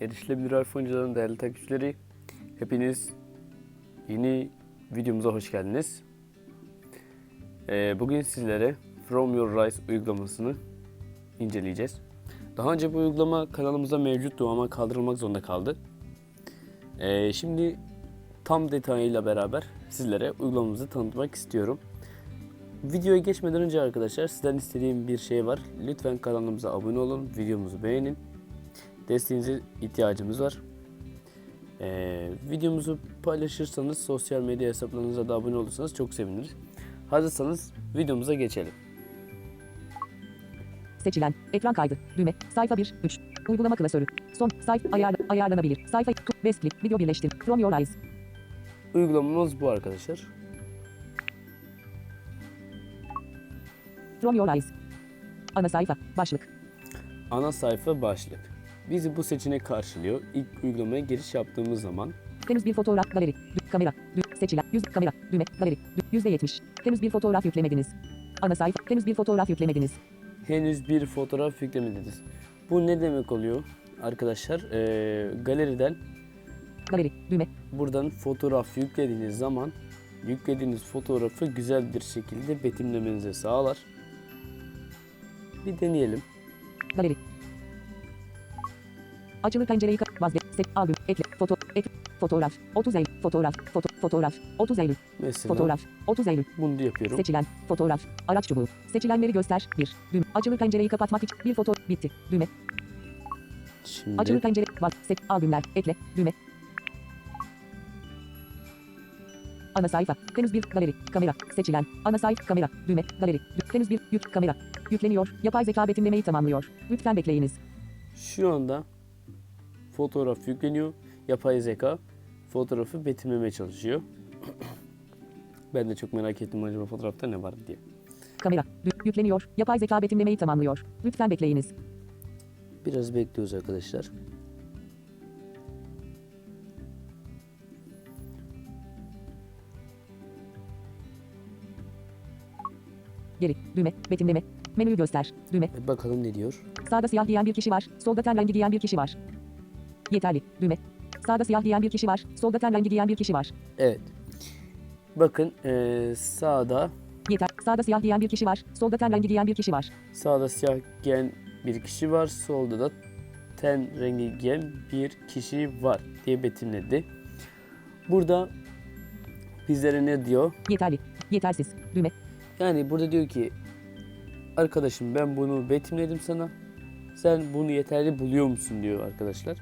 Erişilebilir harf oyuncularının değerli takipçileri, hepiniz yeni videomuza hoş geldiniz. Ee, bugün sizlere From Your Rise uygulamasını inceleyeceğiz. Daha önce bu uygulama kanalımızda mevcuttu ama kaldırılmak zorunda kaldı. Ee, şimdi tam detayıyla beraber sizlere uygulamamızı tanıtmak istiyorum. Videoya geçmeden önce arkadaşlar sizden istediğim bir şey var. Lütfen kanalımıza abone olun, videomuzu beğenin. Desteğinize ihtiyacımız var. Ee, videomuzu paylaşırsanız, sosyal medya hesaplarınıza da abone olursanız çok seviniriz. Hazırsanız videomuza geçelim. Seçilen. Ekran kaydı. Düğme. Sayfa 1. 3. Uygulama klasörü. Son. Sayfa. Ayar, ayarlanabilir. Sayfa. Best click. Video birleştir. From your eyes. Uygulamamız bu arkadaşlar. From your eyes. Ana sayfa. Başlık. Ana sayfa başlık. Bizi bu seçenek karşılıyor. İlk uygulamaya giriş yaptığımız zaman Henüz bir fotoğraf. Galeri. Kamera. Seçilen. Yüz. Kamera. Düğme. Galeri. Yüzde yetmiş. Henüz bir fotoğraf yüklemediniz. Ana sayfa. Henüz bir fotoğraf yüklemediniz. henüz bir fotoğraf yüklemediniz. Bu ne demek oluyor arkadaşlar? Ee, galeriden Galeri. Düğme. buradan fotoğraf yüklediğiniz zaman yüklediğiniz fotoğrafı güzel bir şekilde betimlemenizi sağlar. Bir deneyelim. Galeri. Açılı pencereyi ka- vazgeç. Set. Albüm. Ekle. Foto. Ek. Fotoğraf. 30 Eylül. Fotoğraf. Foto. Fotoğraf. 30 Eylül. Mesela Fotoğraf. 30 Eylül. bunu yapıyorum. Seçilen. Fotoğraf. Araç çubuğu. Seçilenleri göster. 1. Düğme. Açılı pencereyi kapatmak için bir foto. Bitti. Düğme. Şimdi Açılı pencere. Vaz. Set. Albümler. Ekle. Düğme. Ana sayfa. Henüz bir galeri. Kamera. Seçilen. Ana sayfa. Kamera. Düğme. Galeri. Dü- Henüz bir yük. Kamera. Yükleniyor. Yapay zeka betimlemeyi tamamlıyor. Lütfen bekleyiniz. şu anda fotoğraf yükleniyor. Yapay zeka fotoğrafı betimlemeye çalışıyor. ben de çok merak ettim acaba fotoğrafta ne var diye. Kamera. Yükleniyor. Yapay zeka betimlemeyi tamamlıyor. Lütfen bekleyiniz. Biraz bekliyoruz arkadaşlar. Geri. Düğme. Betimleme. Menüyü göster. Düğme. E, bakalım ne diyor. Sağda siyah giyen bir kişi var. Solda ten rengi giyen bir kişi var. Yeterli. Düğme. Sağda siyah giyen bir kişi var. Solda ten rengi giyen bir kişi var. Evet. Bakın eee, sağda Yeter. Sağda siyah giyen bir kişi var. Solda ten rengi giyen bir kişi var. sağda siyah giyen bir kişi var. Solda da ten rengi giyen bir kişi var diye betimledi. Burada bizlere ne diyor? Yeterli. Yetersiz. Düğme. Yani burada diyor ki arkadaşım ben bunu betimledim sana. Sen bunu yeterli buluyor musun diyor arkadaşlar.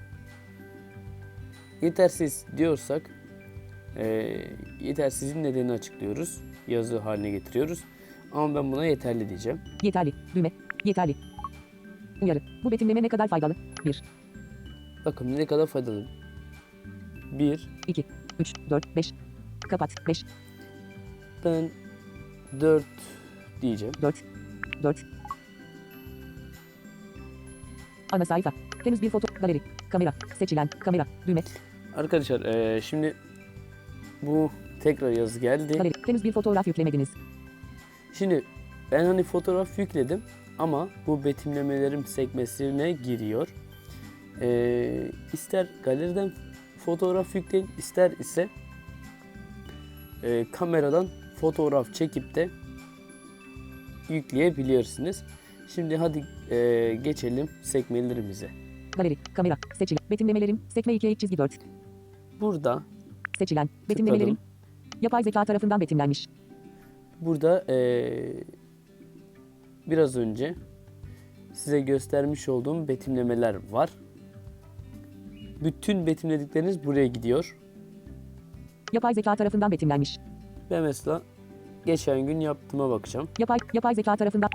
Yetersiz diyorsak eee yetersizin nedenini açıklıyoruz. Yazı haline getiriyoruz. Ama ben buna yeterli diyeceğim. Yeterli. Düğme. Yeterli. Uyarı. Bu betimleme ne kadar faydalı? 1, Bakın ne kadar faydalı. 1. 2, 3, 4, 5. Kapat. 5, Ben 4 diyeceğim. 4, 4. Ana sayfa. Henüz bir foto. Galeri. Kamera. Seçilen. Kamera. Düğme. Arkadaşlar eee, şimdi bu tekrar yazı geldi. Galeri. Henüz bir fotoğraf yüklemediniz. Şimdi ben hani fotoğraf yükledim ama bu betimlemelerim sekmesine giriyor. Ee, ister galeriden fotoğraf yükleyin ister ise e, kameradan fotoğraf çekip de yükleyebilirsiniz. Şimdi hadi e, geçelim sekmelerimize. Galeri. Kamera. Seçilen. Betimlemelerim. Sekme 2 çizgi 4. Burada Seçilen. Betimlemelerim. Yapay zeka tarafından betimlenmiş. Burada eee, biraz önce size göstermiş olduğum betimlemeler var. Bütün betimledikleriniz buraya gidiyor. Yapay zeka tarafından betimlenmiş. Ben mesela geçen gün yaptığıma bakacağım. Yapay yapay zeka tarafından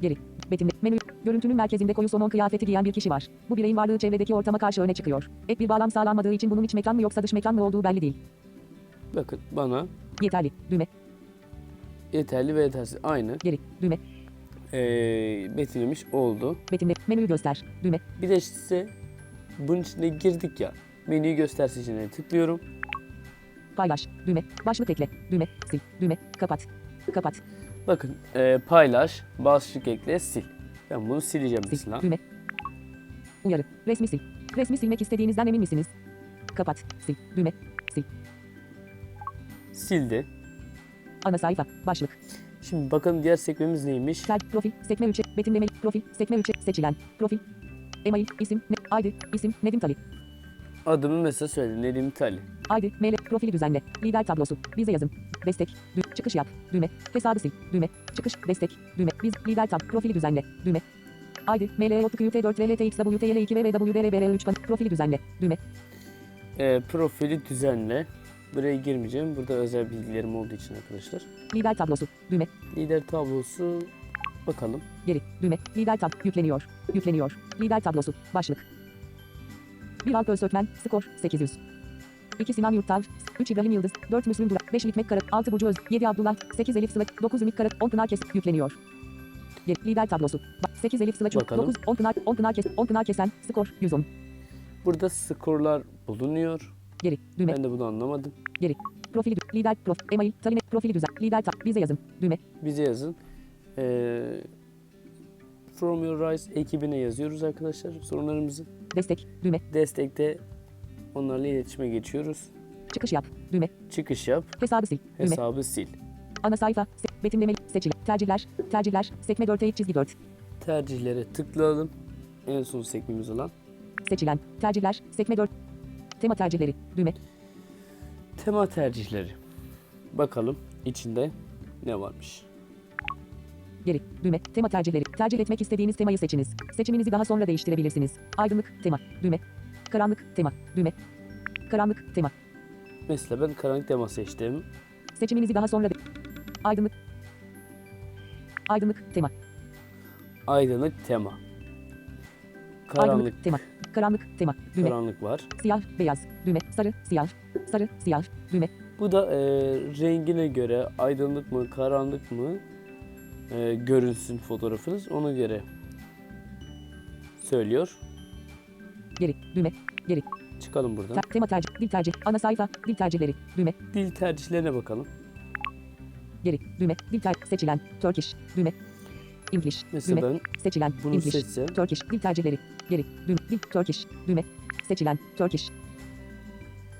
geri betimle menü görüntünün merkezinde koyu somon kıyafeti giyen bir kişi var. Bu bireyin varlığı çevredeki ortama karşı öne çıkıyor. Ek bir bağlam sağlanmadığı için bunun iç mekan mı yoksa dış mekan mı olduğu belli değil. Bakın bana Yeterli. Düğme. yeterli ve yetersiz aynı Geri. Düğme. eee betimlemiş oldu. Betimle. Menüyü göster. Düğme. Bir de size bunun içine girdik ya. Menüyü göster seçeneğine tıklıyorum. Paylaş. Düğme. Başlık ekle. Düğme. Sil. Düğme. Kapat. Kapat. Bakın eee, paylaş, başlık ekle, sil. Ben bunu sileceğim Sil. mesela. Düğme. Uyarı. Resmi sil. Resmi silmek istediğinizden emin misiniz? Kapat. Sil. Düğme. Sil. Sildi. Ana sayfa. Başlık. Şimdi bakalım diğer sekmemiz neymiş? Tel. Profil. Sekme 3'e. Betimlemeli. Profil. Sekme 3'e. Seçilen. Profil. Email. isim. Ne, ID. isim. Nedim Tali. Adımı mesela söyle. Nedim Tali. ID. Mail. Profili düzenle. Lider tablosu. Bize yazın. Destek. Dü- çıkış yap. Düğme. Hesabı sil. Düğme. Çıkış. Destek. Düğme. Biz. Lider tab. Profili düzenle. Düğme. ID. ML. QT4 VLTX WTL2 ve WDRBR3 ban- Profili düzenle. Düğme. Ee, profili düzenle. Buraya girmeyeceğim. Burada özel bilgilerim olduğu için arkadaşlar. Lider tablosu. Düğme. Lider tablosu bakalım. Geri. Düğme. Lider tab. Yükleniyor. Yükleniyor. Lider tablosu. Başlık. 1 Alp Öztürkmen. Skor. 800. 2 Sinan Yurttaş. 3 İbrahim Yıldız. 4 Müslüm Durak. 5 Hikmet Kara. 6 Burcu Öz. 7 Abdullah. 8 Elif Sıla. 9 Ümit Kara. 10 Pınar Kes. Yükleniyor. Lider tablosu. Ba- 8 Elif Sıla. Bakalım. 9 10 Pınar. 10 Pınar Kes. 10 Pınar Kesen. Skor. 110. Burada skorlar bulunuyor. Geri. Düğme. Ben de bunu anlamadım. Geri. Profili. dü- Lider. Prof. Email. Taline. Profili düzen. Lider tab. Bize yazın. Düğme. Bize yazın. Ee, From Your Rise ekibine yazıyoruz arkadaşlar sorunlarımızı. Destek. Düğme. Destekte onlarla iletişime geçiyoruz. Çıkış yap. Düğme. Çıkış yap, Hesabı sil. Düğme. hesabı sil. Ana sayfa. Se- betimlemeli. Seçili. Tercihler. Tercihler. Sekme 4'e eğik çizgi 4. Tercihlere tıklayalım. En son sekmemiz olan Seçilen. Tercihler. Sekme 4. Tema tercihleri. Düğme. tema tercihleri. Bakalım içinde ne varmış. Geri. Düğme. Tema tercihleri. Tercih etmek istediğiniz temayı seçiniz. Seçiminizi daha sonra değiştirebilirsiniz. Aydınlık. Tema. Düğme. Karanlık. Tema. Düğme. Karanlık. Tema. Mesela ben karanlık tema seçtim. Seçiminizi daha sonra Aydınlık. Aydınlık. Tema. Aydınlık tema. Karanlık, Aydınlık. Tema. Karanlık. Tema. Düğme. karanlık var. Siyah. Beyaz. Düğme. Sarı. Siyah. Sarı. Siyah. Düğme. Bu da e, rengine göre aydınlık mı, karanlık mı e, görünsün fotoğrafınız ona göre söylüyor. Geri. Düğme. Geri. Çıkalım buradan. Ter- tema tercih. Dil tercih. Ana sayfa. Dil tercihleri. Düğme. Dil tercihlerine bakalım. Geri. Düğme. Dil ter seçilen. Turkish. Düğme. English. Mesela Düğme. ben Seçilen. bunu English. seçsem Turkish. Dil tercihleri. Geri. Düğme. Dil. Turkish. Düğme. Seçilen. Turkish.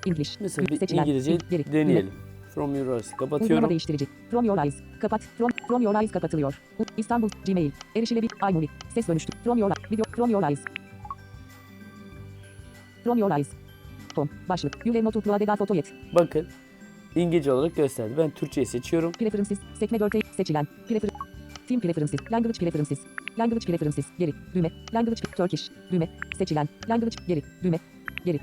English. mesela Düğme. bir Seçilen. İngilizce Dil. Geri. Düğme. deneyelim. From your eyes. Uygulama Kapatıyorum. değiştirici. From your eyes. Kapat. From, from your eyes kapatılıyor. U- İstanbul. Gmail. Erişilebilir. iMovie. Ses dönüştü. From your Video. From your eyes. From your eyes. Home. Başlık. Yüle notu Deda foto yet. Bakın İngilizce olarak gösterdi. Ben Türkçeyi seçiyorum. Preferences. Sekme 4'e seçilen. Prefer Team preferences. Language preferences. Language preferences. Geri. Düğme. Language Turkish. Düğme. Seçilen. Language. Geri. Düğme. Geri.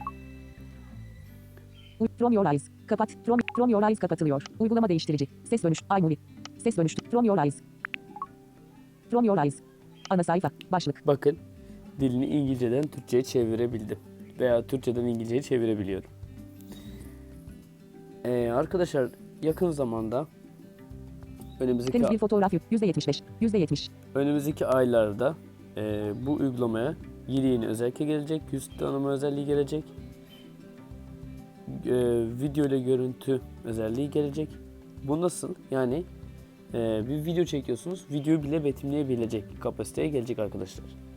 From your eyes. Kapat. From, from your eyes kapatılıyor. Uygulama değiştirici. Ses dönüş. iMovie. Ses dönüştü. From your eyes. From your eyes. Ana sayfa. Başlık. Bakın dilini İngilizceden Türkçe'ye çevirebildim. Veya Türkçeden İngilizce'ye çevirebiliyorum. Ee, arkadaşlar yakın zamanda önümüzdeki Temiz bir fotoğraf yük. %75. %70. önümüzdeki aylarda e, bu uygulamaya yeni yeni özellik gelecek. Yüz tanıma özelliği gelecek. E, video ile görüntü özelliği gelecek. Bu nasıl? Yani e, bir video çekiyorsunuz. Videoyu bile betimleyebilecek kapasiteye gelecek arkadaşlar.